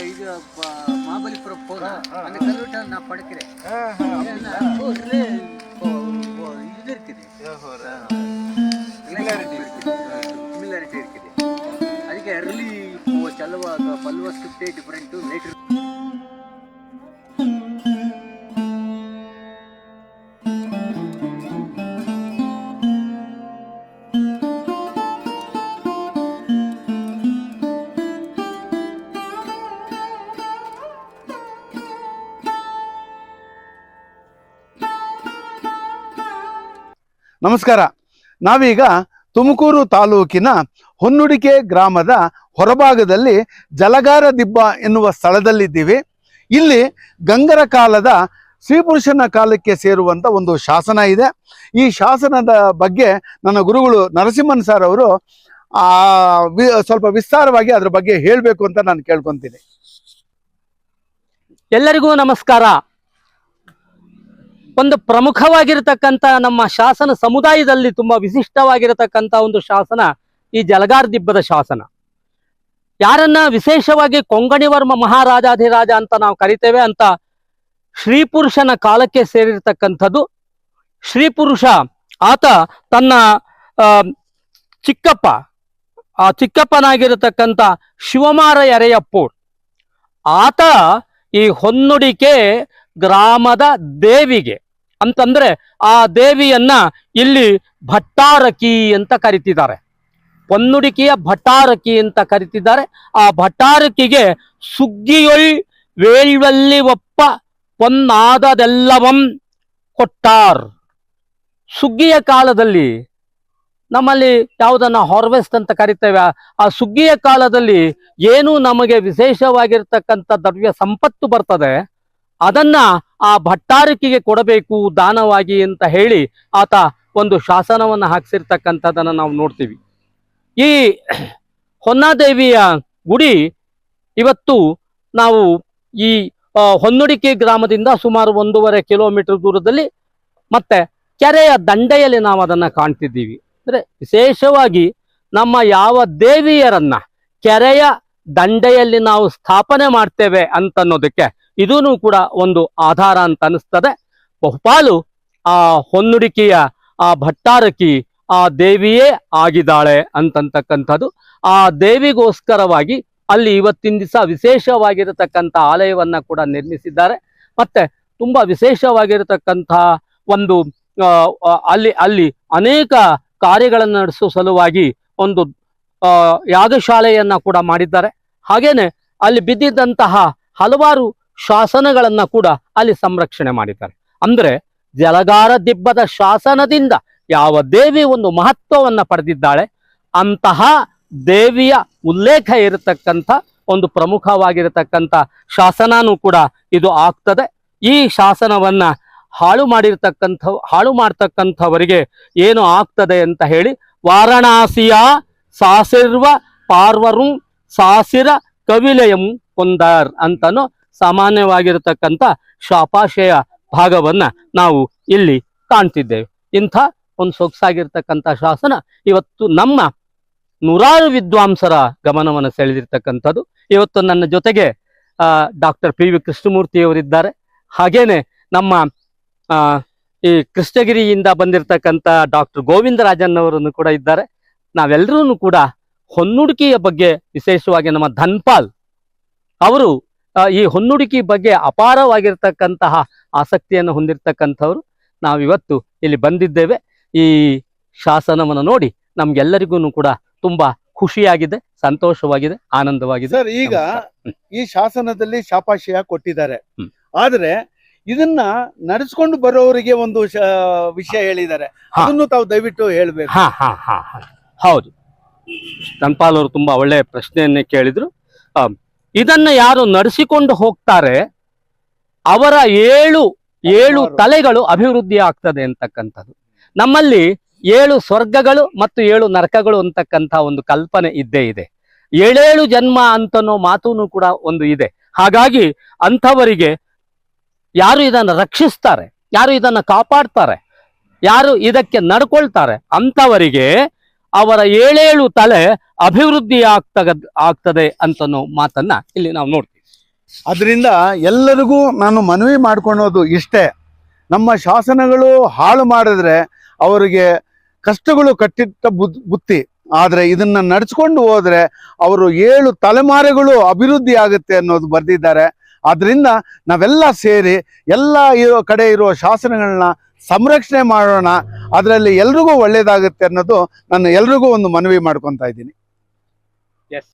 இது ப- மாமல்லிபுரம் போகிறோம் ஆ, ஆ, அந்த ஆ. கல்வெட்டை நான் படிக்கிறேன் ஆஹா, ஏன்னா, போர்ல இப்போ இப்போ இது இருக்குது ஓஹோரா. Similarity இருக்குது ಸಿಮಿಲಾರಿಟಿ இருக்குது ಅದಕ್ಕೆ ಅರ್ಲಿ ಚಲುವ ಪಲ್ವ ಸ್ಕ್ರಿಪ್ಟೇ ಡಿಫರೆಂಟು ಲೇಟರ್ ನಮಸ್ಕಾರ. ನಾವೀಗ ತುಮಕೂರು ತಾಲೂಕಿನ ಹೊನ್ನುಡಿಕೆ ಗ್ರಾಮದ ಹೊರಭಾಗದಲ್ಲಿ ಜಲಗಾರ ದಿಬ್ಬ ಎನ್ನುವ ಸ್ಥಳದಲ್ಲಿದ್ದೀವಿ. ಇಲ್ಲಿ ಗಂಗರ ಕಾಲದ ಶ್ರೀಪುರುಷನ ಕಾಲಕ್ಕೆ ಸೇರುವಂತ ಒಂದು ಶಾಸನ ಇದೆ. ಈ ಶಾಸನದ ಬಗ್ಗೆ ನನ್ನ ಗುರುಗಳು ನರಸಿಂಹನ್ ಸರ್ ಅವರು, ಆ ಸ್ವಲ್ಪ ವಿಸ್ತಾರವಾಗಿ ಅದ್ರ ಬಗ್ಗೆ ಹೇಳಬೇಕು ಅಂತ ನಾನು ಕೇಳ್ಕೊತೀನಿ. ಎಲ್ಲರಿಗೂ ನಮಸ್ಕಾರ. ಒಂದು ಪ್ರಮುಖವಾಗಿರತಕ್ಕಂತ ನಮ್ಮ ಶಾಸನ ಸಮುದಾಯದಲ್ಲಿ ತುಂಬಾ ವಿಶಿಷ್ಟವಾಗಿರತಕ್ಕಂತ ಒಂದು ಶಾಸನ ಈ ಜಲಗಾರ್ ದಿಬ್ಬದ ಶಾಸನ. ಯಾರನ್ನ ವಿಶೇಷವಾಗಿ ಕೊಂಗಣಿವರ್ಮ ಮಹಾರಾಜಾಧಿರಾಜ ಅಂತ ನಾವು ಕರಿತೇವೆ ಅಂತ ಶ್ರೀಪುರುಷನ ಕಾಲಕ್ಕೆ ಸೇರಿರ್ತಕ್ಕಂಥದ್ದು. ಶ್ರೀಪುರುಷ ಆತ ತನ್ನ ಚಿಕ್ಕಪ್ಪ, ಆ ಚಿಕ್ಕಪ್ಪನಾಗಿರತಕ್ಕಂಥ ಶಿವಮಾರ ಎರೆಯಪ್ಪೂರ್ ಆತ ಈ ಹೊನ್ನುಡಿಕೆ ಗ್ರಾಮದ ದೇವಿಗೆ ಅಂತಂದ್ರೆ ಆ ದೇವಿಯನ್ನ ಇಲ್ಲಿ ಭಟ್ಟಾರಕಿ ಅಂತ ಕರಿತಿದ್ದಾರೆ. ಪೊನ್ನುಡಿಕೆಯ ಭಟ್ಟಾರಕಿ ಅಂತ ಕರಿತಿದ್ದಾರೆ. ಆ ಭಟ್ಟಾರಕಿಗೆ ಸುಗ್ಗಿಯೊಳ್ ವೇಳ್ವಲ್ಲಿ ಒಪ್ಪ ಪೊನ್ನಾದದೆಲ್ಲವಂ ಕೊಟ್ಟಾರ್. ಸುಗ್ಗಿಯ ಕಾಲದಲ್ಲಿ ನಮ್ಮಲ್ಲಿ ಯಾವುದನ್ನ ಹಾರ್ವೆಸ್ಟ್ ಅಂತ ಕರಿತೇವೆ, ಆ- ಸುಗ್ಗಿಯ ಕಾಲದಲ್ಲಿ ಏನು ನಮಗೆ ವಿಶೇಷವಾಗಿರ್ತಕ್ಕಂಥ ದ್ರವ್ಯ ಸಂಪತ್ತು ಬರ್ತದೆ ಅದನ್ನ ಆ ಭಟ್ಟಾರಕಿಗೆ ಕೊಡಬೇಕು ದಾನವಾಗಿ ಅಂತ ಹೇಳಿ ಆತ ಒಂದು ಶಾಸನವನ್ನು ಹಾಕ್ಸಿರ್ತಕ್ಕಂಥದ್ದನ್ನ ನಾವು ನೋಡ್ತೀವಿ. ಈ ಹೊನ್ನಾದೇವಿಯ ಗುಡಿ ಇವತ್ತು ನಾವು ಈ ಹೊನ್ನುಡಿಕೆ ಗ್ರಾಮದಿಂದ ಸುಮಾರು ಒಂದೂವರೆ ಕಿಲೋಮೀಟರ್ ದೂರದಲ್ಲಿ ಮತ್ತೆ ಕೆರೆಯ ದಂಡೆಯಲ್ಲಿ ನಾವು ಅದನ್ನ ಕಾಣ್ತಿದ್ದೀವಿ. ಅಂದ್ರೆ ವಿಶೇಷವಾಗಿ ನಮ್ಮ ಯಾವ ದೇವಿಯರನ್ನ ಕೆರೆಯ ದಂಡೆಯಲ್ಲಿ ನಾವು ಸ್ಥಾಪನೆ ಮಾಡ್ತೇವೆ ಅಂತನ್ನೋದಕ್ಕೆ ಇದೂ ಕೂಡ ಒಂದು ಆಧಾರ ಅಂತ ಅನಿಸ್ತದೆ ಬಹುಪಾಲು ಆ ಹೊನ್ನುಡಿಕೆಯ ಆ ಭಟ್ಟಾರಕಿ ಆ ದೇವಿಯೇ ಆಗಿದ್ದಾಳೆ ಅಂತಂತಕ್ಕಂಥದ್ದು. ಆ ದೇವಿಗೋಸ್ಕರವಾಗಿ ಅಲ್ಲಿ ಇವತ್ತಿನ ದಿವಸ ವಿಶೇಷವಾಗಿರತಕ್ಕಂಥ ಆಲಯವನ್ನ ಕೂಡ ನಿರ್ಮಿಸಿದ್ದಾರೆ. ಮತ್ತೆ ತುಂಬಾ ವಿಶೇಷವಾಗಿರತಕ್ಕಂಥ ಒಂದು ಅಲ್ಲಿ ಅಲ್ಲಿ ಅನೇಕ ಕಾರ್ಯಗಳನ್ನು ನಡೆಸುವ ಸಲುವಾಗಿ ಒಂದು ಆ, ಯಾಗಶಾಲೆಯನ್ನ ಕೂಡ ಮಾಡಿದ್ದಾರೆ. ಹಾಗೇನೆ ಅಲ್ಲಿ ಬಿದ್ದಿದ್ದಂತಹ ಹಲವಾರು ಶಾಸನಗಳನ್ನ ಕೂಡ ಅಲ್ಲಿ ಸಂರಕ್ಷಣೆ ಮಾಡಿದ್ದಾರೆ. ಅಂದ್ರೆ ಜಲಗಾರ ದಿಬ್ಬದ ಶಾಸನದಿಂದ ಯಾವ ದೇವಿ ಒಂದು ಮಹತ್ವವನ್ನ ಪಡೆದಿದ್ದಾಳೆ ಅಂತಹ ದೇವಿಯ ಉಲ್ಲೇಖ ಇರತಕ್ಕಂಥ ಒಂದು ಪ್ರಮುಖವಾಗಿರತಕ್ಕಂಥ ಶಾಸನನೂ ಕೂಡ ಇದು ಆಗ್ತದೆ. ಈ ಶಾಸನವನ್ನ ಹಾಳು ಮಾಡಿರ್ತಕ್ಕಂಥ ಹಾಳು ಮಾಡ್ತಕ್ಕಂಥವರಿಗೆ ಏನು ಆಗ್ತದೆ ಅಂತ ಹೇಳಿ ವಾರಣಾಸಿಯ ಸಾಸಿರ್ವ ಪಾರ್ವರು ಸಾಸಿರ ಕವಿಲಯಂ ಕೊಂದಾರ್ ಅಂತನೂ ಸಾಮಾನ್ಯವಾಗಿರತಕ್ಕಂಥ ಶಾಪಾಶಯ ಭಾಗವನ್ನ ನಾವು ಇಲ್ಲಿ ಕಾಣ್ತಿದ್ದೇವೆ. ಇಂಥ ಒಂದು ಸೊಗಸಾಗಿರ್ತಕ್ಕಂಥ ಶಾಸನ ಇವತ್ತು ನಮ್ಮ ನೂರಾರು ವಿದ್ವಾಂಸರ ಗಮನವನ್ನು ಸೆಳೆದಿರ್ತಕ್ಕಂಥದ್ದು. ಇವತ್ತು ನನ್ನ ಜೊತೆಗೆ ಡಾಕ್ಟರ್ ಪಿ ವಿ ಕೃಷ್ಣಮೂರ್ತಿಯವರಿದ್ದಾರೆ. ಹಾಗೇನೆ ನಮ್ಮ ಈ ಕೃಷ್ಣಗಿರಿಯಿಂದ ಬಂದಿರತಕ್ಕಂಥ ಡಾಕ್ಟರ್ ಗೋವಿಂದರಾಜನ್ ಅವರನ್ನು ಕೂಡ ಇದ್ದಾರೆ. ನಾವೆಲ್ಲರೂ ಕೂಡ ಹೊನ್ನುಡುಕಿಯ ಬಗ್ಗೆ ವಿಶೇಷವಾಗಿ ನಮ್ಮ ಧನ್ಪಾಲ್ ಅವರು ಈ ಹೊನ್ನುಡುಕಿ ಬಗ್ಗೆ ಅಪಾರವಾಗಿರ್ತಕ್ಕಂತಹ ಆಸಕ್ತಿಯನ್ನು ಹೊಂದಿರತಕ್ಕಂಥವ್ರು. ನಾವಿವತ್ತು ಇಲ್ಲಿ ಬಂದಿದ್ದೇವೆ. ಈ ಶಾಸನವನ್ನು ನೋಡಿ ನಮ್ಗೆಲ್ಲರಿಗೂ ಕೂಡ ತುಂಬಾ ಖುಷಿಯಾಗಿದೆ ಸಂತೋಷವಾಗಿದೆ ಆನಂದವಾಗಿದೆ. ಸರ್ ಈಗ ಈ ಶಾಸನದಲ್ಲಿ ಶಾಪಾಶಯ ಕೊಟ್ಟಿದ್ದಾರೆ. ಆದ್ರೆ ಇದನ್ನ ನಡೆಸ್ಕೊಂಡು ಬರೋರಿಗೆ ಒಂದು ವಿಷಯ ಹೇಳಿದ್ದಾರೆ. ಅದನ್ನು ತಾವು ದಯವಿಟ್ಟು ಹೇಳ್ಬೇಕು. ಹಾ ಹಾ ಹಾ ಹಾ. ಹೌದು. ಧನ್ಪಾಲ್ ಅವರು ತುಂಬಾ ಒಳ್ಳೆ ಪ್ರಶ್ನೆಯನ್ನೇ ಕೇಳಿದ್ರು. ಇದನ್ನ ಯಾರು ನಡೆಸಿಕೊಂಡು ಹೋಗ್ತಾರೆ ಅವರ ಏಳು ಏಳು. ತಲೆಗಳು ಅಭಿವೃದ್ಧಿ ಆಗ್ತದೆ ಅಂತಕ್ಕಂಥದ್ದು. ನಮ್ಮಲ್ಲಿ ಏಳು ಸ್ವರ್ಗಗಳು ಮತ್ತು ಏಳು ನರಕಗಳು ಅಂತಕ್ಕಂಥ ಒಂದು ಕಲ್ಪನೆ ಇದ್ದೇ ಇದೆ. ಏಳೇಳು ಜನ್ಮ ಅಂತನೋ ಮಾತೂ ಕೂಡ ಒಂದು ಇದೆ. ಹಾಗಾಗಿ ಅಂಥವರಿಗೆ ಯಾರು ಇದನ್ನ ರಕ್ಷಿಸ್ತಾರೆ ಯಾರು ಇದನ್ನ ಕಾಪಾಡ್ತಾರೆ ಯಾರು ಇದಕ್ಕೆ ನಡ್ಕೊಳ್ತಾರೆ ಅಂಥವರಿಗೆ ಅವರ ಏಳೇಳು ತಲೆ ಅಭಿವೃದ್ಧಿ ಆಗ್ತಗ, ಆಗ್ತದೆ ಅಂತನೋ ಮಾತನ್ನ ಇಲ್ಲಿ ನಾವು ನೋಡ್ತೀವಿ. ಅದರಿಂದ ಎಲ್ಲರಿಗೂ ನಾನು ಮನವಿ ಮಾಡ್ಕೊಳ್ಳೋದು ಇಷ್ಟೇ. ನಮ್ಮ ಶಾಸನಗಳು ಹಾಳು ಮಾಡಿದ್ರೆ ಅವರಿಗೆ ಕಷ್ಟಗಳು ಕಟ್ಟಿಟ್ಟ ಬುತ್ತಿ. ಆದರೆ ಇದನ್ನ ನಡೆಸ್ಕೊಂಡು ಹೋದ್ರೆ ಅವರು ಏಳು ತಲೆಮಾರುಗಳು ಅಭಿವೃದ್ಧಿ ಆಗುತ್ತೆ ಅನ್ನೋದು ಬರೆದಿದ್ದಾರೆ. ಆದ್ರಿಂದ ನಾವೆಲ್ಲ ಸೇರಿ ಎಲ್ಲ ಇರೋ ಕಡೆ ಇರೋ ಶಾಸನಗಳನ್ನ ಸಂರಕ್ಷಣೆ ಮಾಡೋಣ. ಅದರಲ್ಲಿ ಎಲ್ರಿಗೂ ಒಳ್ಳೇದಾಗುತ್ತೆ ಅನ್ನೋದು ನಾನು ಎಲ್ರಿಗೂ ಒಂದು ಮನವಿ ಮಾಡ್ಕೊತಾ ಇದ್ದೀನಿ. ಎಸ್